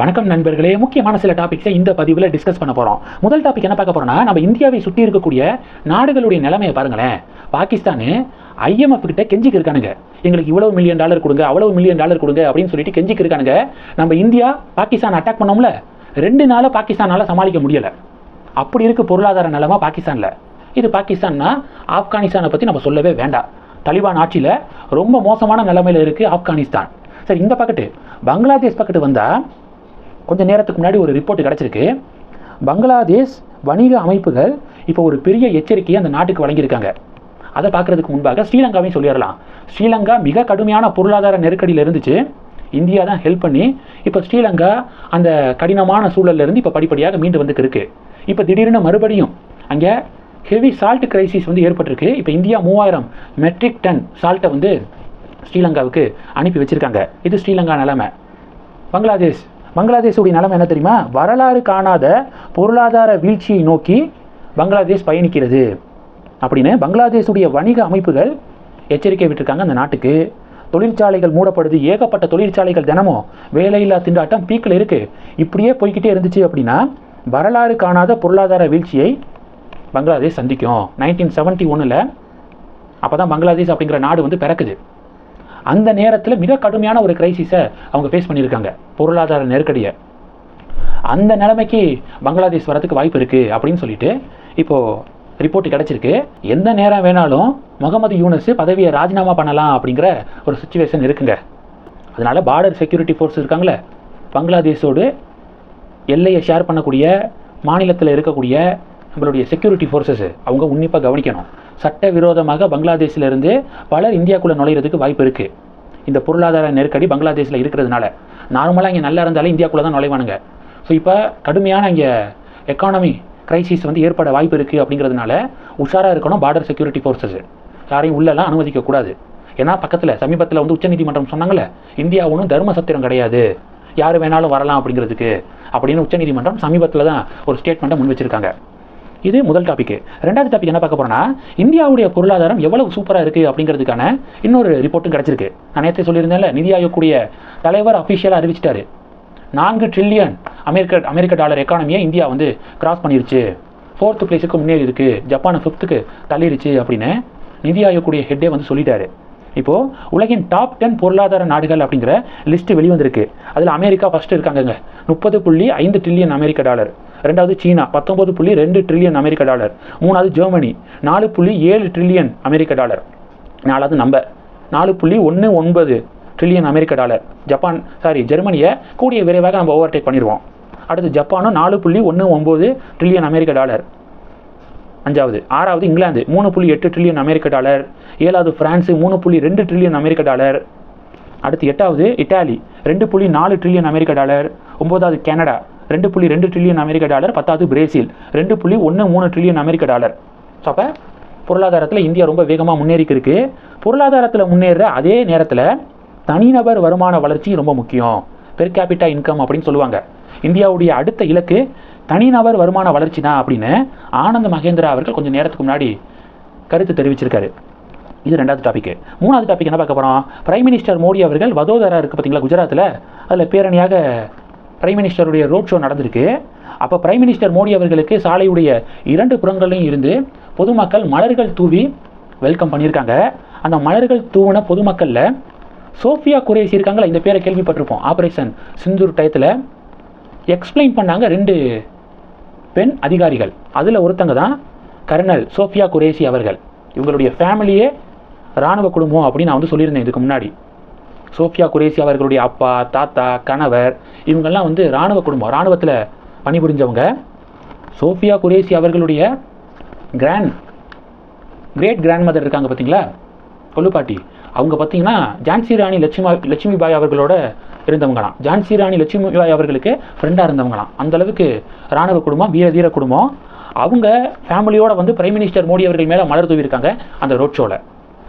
வணக்கம் நண்பர்களே. முக்கியமான சில டாபிக்ஸை இந்த பதிவில் டிஸ்கஸ் பண்ண போகிறோம் முதல் டாபிக் என்ன பார்க்க போகிறோம்னா நம்ம இந்தியாவை சுற்றி இருக்கக்கூடிய நாடுகளுடைய நிலைமையை பாருங்களேன். பாகிஸ்தான் ஐஎம்எஃப் கிட்ட கெஞ்சிக்கு இருக்கானுங்க. எங்களுக்கு இவ்வளவு மில்லியன் டாலர் கொடுங்க அவ்வளவு மில்லியன் டாலர் கொடுங்க அப்படின்னு சொல்லிட்டு கெஞ்சிக்கு இருக்கானுங்க. நம்ம இந்தியா பாகிஸ்தான் அட்டாக் பண்ணோம்ல. ரெண்டு நாளாக பாகிஸ்தானால சமாளிக்க முடியலை. அப்படி இருக்கு பொருளாதார நிலைமை பாகிஸ்தானில். இது பாகிஸ்தான்னா ஆப்கானிஸ்தானை பற்றி நம்ம சொல்லவே வேண்டாம். தலிபான் ஆட்சியில் ரொம்ப மோசமான நிலைமையில் இருக்குது ஆப்கானிஸ்தான். சரி இந்த பக்கத்து பங்களாதேஷ் பக்கத்து வந்தால் கொஞ்ச நேரத்துக்கு முன்னாடி ஒரு ரிப்போர்ட் கிடச்சிருக்கு. பங்களாதேஷ் வணிக அமைப்புகள் இப்போ ஒரு பெரிய எச்சரிக்கையை அந்த நாட்டுக்கு வழங்கியிருக்காங்க. அதை பார்க்கறதுக்கு முன்பாக ஸ்ரீலங்காவையும் சொல்லிடலாம். ஸ்ரீலங்கா மிக கடுமையான பொருளாதார நெருக்கடியில் இருந்துச்சு. இந்தியா தான் ஹெல்ப் பண்ணி இப்போ ஸ்ரீலங்கா அந்த கடினமான சூழல்ல இருந்து இப்போ படிப்படியாக மீண்டு வந்துட்டு இருக்கு. இப்போ திடீர்னு மறுபடியும் அங்கே ஹெவி சால்ட் கிரைசிஸ் வந்து ஏற்பட்டிருக்கு. இப்போ இந்தியா மூவாயிரம் மெட்ரிக் டன் சால்ட்டை வந்து ஸ்ரீலங்காவுக்கு அனுப்பி வச்சுருக்காங்க. இது ஸ்ரீலங்கா நிலைமை. பங்களாதேஷ் பங்களாதேஷுடைய நிலைமை என்ன தெரியுமா? வரலாறு காணாத பொருளாதார வீழ்ச்சியை நோக்கி பங்களாதேஷ் பயணிக்கிறது. அப்படின்னு பங்களாதேஷுடைய வணிக அமைப்புகள் எச்சரிக்கை விட்டுருக்காங்க அந்த நாட்டுக்கு. தொழிற்சாலைகள் மூடப்படுது. ஏகப்பட்ட தொழிற்சாலைகள் தினமும் வேலையில்லா திண்டாட்டம் பீக்கில் இருக்குது இப்படியே போய்கிட்டே இருந்துச்சு அப்படின்னா வரலாறு காணாத பொருளாதார வீழ்ச்சியை பங்களாதேஷ் சந்திக்கும். நைன்டீன் செவன்ட்டி ஒன்றில் அப்போ தான் பங்களாதேஷ் அப்படிங்கிற நாடு வந்து பிறக்குது. அந்த நேரத்தில் மிக கடுமையான ஒரு கிரைசிஸை அவங்க ஃபேஸ் பண்ணியிருக்காங்க. பொருளாதார நெருக்கடியை. அந்த நிலைமைக்கு பங்களாதேஷ் வரதுக்கு வாய்ப்பு இருக்குது அப்படின்னு சொல்லிட்டு இப்போது ரிப்போர்ட் கிடச்சிருக்கு. எந்த நேரம் வேணாலும் முகமது யூனஸ் பதவியை ராஜினாமா பண்ணலாம் அப்படிங்கிற ஒரு சுச்சுவேஷன் இருக்குங்க. அதனால் பார்டர் செக்யூரிட்டி ஃபோர்ஸ் இருக்காங்களே பங்களாதேஷோடு எல்லையை ஷேர் பண்ணக்கூடிய மாநிலத்தில் இருக்கக்கூடிய நம்மளுடைய செக்யூரிட்டி ஃபோர்ஸஸ் அவங்க உன்னிப்பாக கவனிக்கணும். சட்டவிரோதமாக பங்களாதேஷிலிருந்து பலர் இந்தியாக்குள்ளே நுழையிறதுக்கு வாய்ப்பு இருக்குது இந்த பொருளாதார நெருக்கடி பங்களாதேஷில் இருக்கிறதுனால. நார்மலாக இங்கே நல்லா இருந்தாலும் இந்தியாக்குள்ளே தான் நுழைவானுங்க. ஸோ இப்போ கடுமையான இங்கே எக்கானமி கிரைசிஸ் வந்து ஏற்பட வாய்ப்பு இருக்குது அப்படிங்கிறதுனால உஷாராக இருக்கணும் பார்டர் செக்யூரிட்டி ஃபோர்ஸஸ் யாரையும் உள்ளெல்லாம் அனுமதிக்கக்கூடாது ஏன்னா பக்கத்தில் சமீபத்தில் வந்து உச்சநீதிமன்றம் சொன்னாங்களே இந்தியா ஒன்றும் தர்ம சத்திரம் கிடையாது. யார் வேணாலும் வரலாம் அப்படிங்கிறதுக்கு. அப்படின்னு உச்சநீதிமன்றம் சமீபத்தில் தான் ஒரு ஸ்டேட்மெண்ட்டை முன் வச்சிருக்காங்க. இது முதல் டாபிக் ரெண்டாவது டாபிக் என்ன பார்க்க போறோம்னா இந்தியாவுடைய பொருளாதாரம் எவ்வளவு சூப்பராக இருக்குது அப்படிங்கிறதுக்கான இன்னொரு ரிப்போர்ட்டும் கிடச்சிருக்கு. நான் நேரத்தை சொல்லியிருந்தேன்ல நிதி ஆயோக்குடைய தலைவர் அஃபிஷியலாக அறிவிச்சிட்டாரு. நான்கு ட்ரில்லியன் அமெரிக்க அமெரிக்க டாலர் எக்கானமியை இந்தியா வந்து கிராஸ் பண்ணிருச்சு. ஃபோர்த்து பிளேஸுக்கு முன்னேறி இருக்குது ஜப்பானை ஃபிஃப்த்துக்கு தள்ளிருச்சு அப்படின்னு நிதி ஆயோக்குடைய ஹெட்டே வந்து சொல்லிட்டாரு. இப்போது உலகின் டாப் டென் பொருளாதார நாடுகள் அப்படிங்கிற லிஸ்ட் வெளிவந்திருக்கு. அதில் அமெரிக்கா ஃபஸ்ட்டு இருக்காங்கங்க. முப்பது புள்ளி ஐந்து ட்ரில்லியன் அமெரிக்க டாலர் ரெண்டாவது சீனா பத்தொம்பது புள்ளி ரெண்டு ட்ரில்லியன் அமெரிக்க டாலர். மூணாவது ஜெர்மனி நாலு புள்ளி ஏழு ட்ரில்லியன் அமெரிக்க டாலர். நாலாவது நம்ம நாலு புள்ளி ஒன்று ஒன்பது ட்ரில்லியன் அமெரிக்க டாலர். ஜப்பான் சாரி ஜெர்மனியை கூடிய விரைவாக நம்ம ஓவர்டேக் பண்ணிடுவோம். அடுத்து ஜப்பானும் நாலு புள்ளி ஒன்று ஒம்பது ட்ரில்லியன் அமெரிக்க டாலர். அஞ்சாவது ஆறாவது இங்கிலாந்து மூணு புள்ளி எட்டு ட்ரில்லியன் அமெரிக்க டாலர். ஏழாவது பிரான்ஸு மூணு புள்ளி ரெண்டு ட்ரில்லியன் அமெரிக்க டாலர். அடுத்து எட்டாவது இட்டாலி ரெண்டு புள்ளி நாலு ட்ரில்லியன் அமெரிக்க டாலர். ஒம்போதாவது கனடா ரெண்டு புள்ளி ரெண்டு ட்ரில்லியன் அமெரிக்க டாலர் பத்தாவது பிரேசில். ரெண்டு புள்ளி ஒன்று மூணு ட்ரில்லியன் அமெரிக்க டாலர் ஸோ அப்போ பொருளாதாரத்தில் இந்தியா ரொம்ப வேகமாக முன்னேறிக்கு இருக்கு பொருளாதாரத்தில் முன்னேற அதே நேரத்தில் தனிநபர் வருமான வளர்ச்சி ரொம்ப முக்கியம். பெர் கேபிட்டா இன்கம் அப்படின்னு சொல்லுவாங்க. இந்தியாவுடைய அடுத்த இலக்கு தனிநபர் வருமான வளர்ச்சி தான் அப்படின்னு ஆனந்த் மகேந்திரா அவர்கள் கொஞ்சம் நேரத்துக்கு முன்னாடி கருத்து தெரிவிச்சிருக்காரு. இது ரெண்டாவது டாபிக் மூணாவது டாபிக் என்ன பார்க்க போகிறோம் பிரைம் மினிஸ்டர் மோடி அவர்கள் வதோதரா இருக்குது பார்த்தீங்களா குஜராத்தில் அதில் பேரணியாக பிரைம் மினிஸ்டருடைய ரோட் ஷோ நடந்திருக்கு. அப்போ பிரைம் மினிஸ்டர் மோடி அவர்களுக்கு சாலையுடைய இரண்டு புறங்களையும் இருந்து பொதுமக்கள் மலர்கள் தூவி வெல்கம் பண்ணியிருக்காங்க. அந்த மலர்கள் தூவின பொதுமக்களில் சோஃபியா குரேசி இருக்காங்களா? இந்த பேரை கேள்விப்பட்டிருப்போம். ஆப்ரேஷன் சிந்தூர் டயத்தில் எக்ஸ்பிளைன் பண்ணாங்க ரெண்டு பெண் அதிகாரிகள். அதில் ஒருத்தங்க தான் கர்னல் சோஃபியா குரேசி அவர்கள். இவங்களுடைய ஃபேமிலியே இராணுவ குடும்பம் அப்படின்னு நான் வந்து சொல்லியிருந்தேன் இதுக்கு முன்னாடி. சோஃபியா குரேசி அவர்களுடைய அப்பா தாத்தா கணவர் இவங்கெல்லாம் வந்து இராணுவ குடும்பம் இராணுவத்தில் பணிபுரிஞ்சவங்க. சோஃபியா குரேசி அவர்களுடைய கிராண்ட் கிரேட் கிராண்ட் மதர் இருக்காங்க பார்த்தீங்களா கொல்லுப்பாட்டி அவங்க பார்த்தீங்கன்னா ஜான்சி ராணி லட்சுமி லட்சுமி பாய் அவர்களோட இருந்தவங்களாம். ஜான்சி ராணி லட்சுமி பாய் அவர்களுக்கு ஃப்ரெண்டாக இருந்தவங்களாம். அந்தளவுக்கு இராணுவ குடும்பம் வீர தீர குடும்பம். அவங்க ஃபேமிலியோட வந்து பிரைம் மினிஸ்டர் மோடி அவர்கள் மேலே மலர் தூவிருக்காங்க அந்த ரோட் ஷோவில்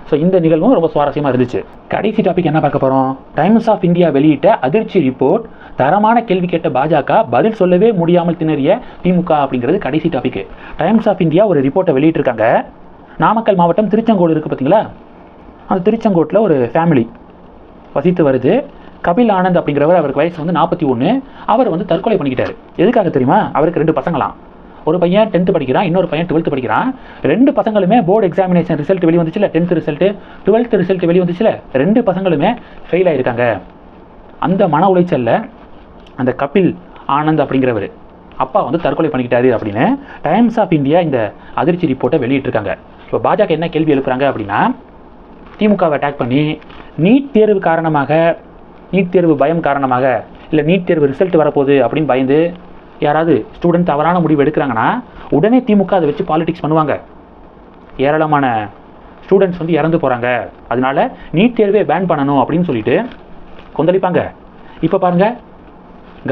ஸோ இந்த நிகழ்வும் ரொம்ப சுவாரஸ்யமாக இருந்துச்சு. கடைசி டாபிக் என்ன பார்க்க போகிறோம் டைம்ஸ் ஆஃப் இந்தியா வெளியிட்ட அதிர்ச்சி ரிப்போர்ட் தரமான கேள்வி கேட்ட பாஜக பதில் சொல்லவே முடியாமல் திணறிய திமுக அப்படிங்கிறது கடைசி டாபிக் டைம்ஸ் ஆஃப் இந்தியா ஒரு ரிப்போர்ட்டை வெளியிட்டிருக்காங்க. நாமக்கல் மாவட்டம் திருச்செங்கோடு இருக்குது பார்த்தீங்களா? அந்த திருச்செங்கோட்டில் ஒரு ஃபேமிலி வசித்து வருது. கபில் ஆனந்த் அப்படிங்கிறவர் அவருக்கு வயசு வந்து நாற்பத்தி ஒன்று அவர் வந்து தற்கொலை பண்ணிக்கிட்டார். எதுக்காக தெரியுமா? அவருக்கு ரெண்டு பசங்களாம். ஒரு பையன் டென்த்து படிக்கிறான் இன்னொரு பையன் டுவெல்த்து படிக்கிறான். ரெண்டு பசங்களுமே போர்டு எக்ஸாமினேஷன் ரிசல்ட் வெளி வந்துச்சுல டென்த்து ரிசல்ட்டு டுவெல்த்து ரிசல்ட் வெளி வந்துச்சுல ரெண்டு பசங்களுமே ஃபெயில் ஆயிருக்காங்க. அந்த மன உளைச்சலில் அந்த கபில் ஆனந்த் அப்படிங்கிறவர் அப்பா வந்து தற்கொலை பண்ணிக்கிட்டாரு அப்படின்னு டைம்ஸ் ஆஃப் இந்தியா இந்த அதிர்ச்சி ரிப்போர்ட்டை வெளியிட்டிருக்காங்க. இப்போ பாஜக என்ன கேள்வி எழுப்புறாங்க அப்படின்னா திமுகவை அட்டாக் பண்ணி நீட் தேர்வு காரணமாக நீட் தேர்வு பயம் காரணமாக இல்லை நீட் தேர்வு ரிசல்ட் வரப்போகுது அப்படின்னு பயந்து யாராவது ஸ்டூடெண்ட் தவறான முடிவு எடுக்கிறாங்கன்னா உடனே திமுக அதை வச்சு பாலிடிக்ஸ் பண்ணுவாங்க. ஏராளமான ஸ்டூடெண்ட்ஸ் வந்து இறந்து போகிறாங்க அதனால நீட் தேர்வே பேன் பண்ணணும் அப்படின்னு சொல்லிட்டு கொந்தளிப்பாங்க. இப்போ பாருங்க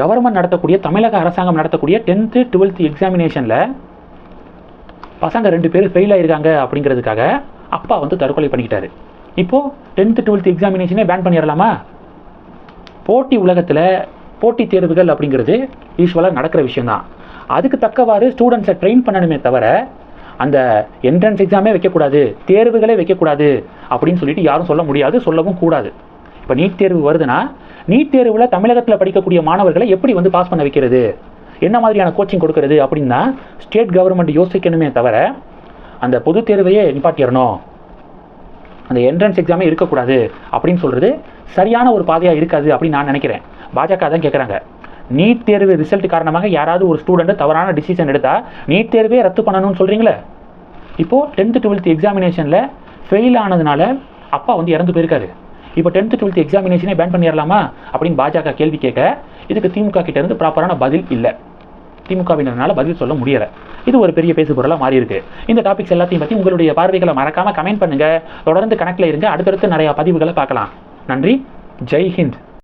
கவர்மெண்ட் நடத்தக்கூடிய தமிழக அரசாங்கம் நடத்தக்கூடிய டென்த்து டுவெல்த்து எக்ஸாமினேஷனில் பசங்க ரெண்டு பேர் ஃபெயில் ஆயிருக்காங்க அப்படிங்கிறதுக்காக அப்பா வந்து தற்கொலை பண்ணிக்கிட்டாரு. இப்போது டென்த்து டுவெல்த்து எக்ஸாமினேஷனே பேன் பண்ணிடலாமா? போட்டி உலகத்தில் போட்டித் தேர்வுகள் அப்படிங்கிறது யூஸ்வலாக நடக்கிற விஷயந்தான் அதுக்கு தக்கவாறு ஸ்டூடெண்ட்ஸை ட்ரெயின் பண்ணணுமே தவிர அந்த என்ட்ரன்ஸ் எக்ஸாமே வைக்கக்கூடாது தேர்வுகளே வைக்கக்கூடாது அப்படின்னு சொல்லிட்டு யாரும் சொல்ல முடியாது சொல்லவும் கூடாது. இப்போ நீட் தேர்வு வருதுன்னா நீட் தேர்வில் தமிழகத்தில் படிக்கக்கூடிய மாணவர்களை எப்படி வந்து பாஸ் பண்ண வைக்கிறது? என்ன மாதிரியான கோச்சிங் கொடுக்கறது அப்படின்னா ஸ்டேட் கவர்மெண்ட் யோசிக்கணுமே தவிர அந்த பொது தேர்வையே நிப்பாட்டிடணும். அந்த என்ட்ரன்ஸ் எக்ஸாமே இருக்கக்கூடாது அப்படின்னு சொல்கிறது சரியான ஒரு பாதையாக இருக்காது அப்படின்னு நான் நினைக்கிறேன். பாஜக தான் கேட்குறாங்க நீட் தேர்வு ரிசல்ட் காரணமாக யாராவது ஒரு ஸ்டூடெண்ட் தவறான டிசிஷன் எடுத்தால் நீட் தேர்வே ரத்து பண்ணணும்னு சொல்கிறீங்களே இப்போது டென்த்து டுவெல்த் எக்ஸாமினேஷனில் ஃபெயில் ஆனதுனால அப்பா வந்து இறந்து போயிருக்காரு. இப்போ டென்த்து டுவெல்த் எக்ஸாமினேஷனே பேன் பண்ணிடலாமா? அப்படின்னு பாஜக கேள்வி கேட்க இதுக்கு திமுக கிட்டேருந்து ப்ராப்பரான பதில் இல்லை. திமுகவினரால பதில் சொல்ல முடியலை. இது ஒரு பெரிய பேசு பொருளாக மாறி இருக்கு இந்த டாபிக்ஸ் எல்லாத்தையும் பற்றி உங்களுடைய பார்வைகளை மறக்காமல் கமெண்ட் பண்ணுங்கள் தொடர்ந்து கணக்கில் இருங்க. அடுத்தடுத்து நிறையா பதிவுகளை பார்க்கலாம். நன்றி. ஜெய் ஹிந்த்.